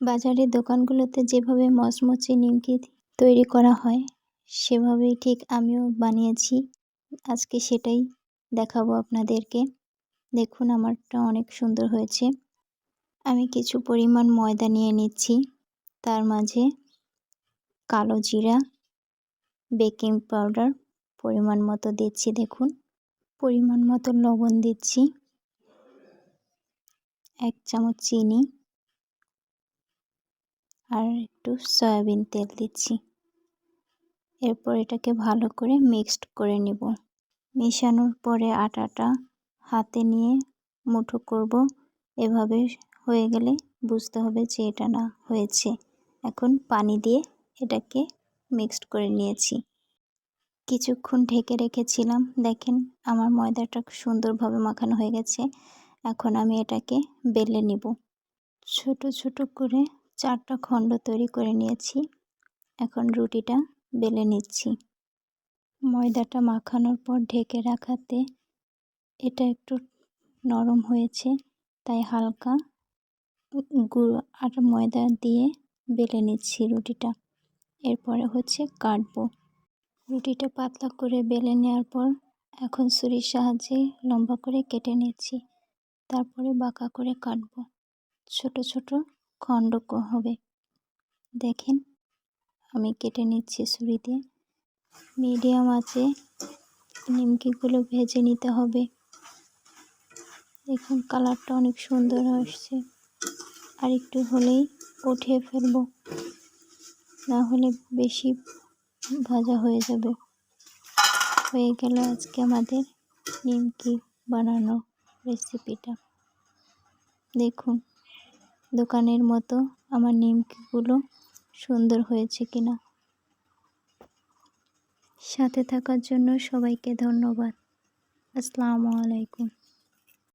বাজারের দোকানগুলোতে যেভাবে মচমচে নিমকি তৈরি করা হয়, সেভাবেই ঠিক আমিও বানিয়েছি। আজকে সেটাই দেখাবো আপনাদেরকে। দেখুন, আমারটা অনেক সুন্দর হয়েছে। আমি কিছু পরিমাণ ময়দা নিয়ে নিচ্ছি। তার মাঝে কালো জিরা, বেকিং পাউডার পরিমাণ মতো দিচ্ছি, দেখুন। পরিমাণ মতো লবণ দিচ্ছি। এক চামচ চিনি। আর একটু সয়াবিন তেল দিচ্ছি। এরপর এটাকে ভালো করে মিক্সড করে নেব। মেশানোর পরে আটাটা হাতে নিয়ে মুঠো করব। এভাবে হয়ে গেলে বুঝতে হবে যে এটা না হয়েছে। এখন পানি দিয়ে এটাকে মিক্সড করে নিয়েছি। কিছুক্ষণ ঢেকে রেখেছিলাম। দেখেন আমার ময়দাটা সুন্দরভাবে মাখানো হয়ে গেছে। এখন আমি এটাকে বেলে নিব। ছোট ছোট করে চারটা খণ্ড তৈরি করে নিয়েছি। এখন রুটিটা বেলে নিচ্ছি। ময়দাটা মাখানোর পর ঢেকে রাখাতে এটা একটু নরম হয়েছে, তাই হালকা গুঁড়ো আর ময়দা দিয়ে বেলে নিচ্ছি রুটিটা। এরপরে হচ্ছে কাটবো। রুটিটা পাতলা করে বেলে নেওয়ার পর এখন ছুরির সাহায্যে লম্বা করে কেটে নিচ্ছি। তারপরে বাঁকা করে কাটবো। ছোট ছোট খণ্ড হবে। দেখেন, আমি কেটে নিচ্ছি ছুরি দিয়ে। মিডিয়াম আছে, নিমকিগুলো ভেজে নিতে হবে। দেখুন, কালারটা অনেক সুন্দর আসছে। আর একটু হলেই উঠিয়ে ফেলব। না হলে বেশি ভাজা হয়ে যাবে। হয়ে গেল আজকে আমাদের নিমকি বানানো রেসিপিটা দেখুন। দোকানের মতো আমার নিমকিগুলো সুন্দর হয়েছে কিনা। সাথে থাকার জন্য সবাইকে ধন্যবাদ। আসসালামু আলাইকুম।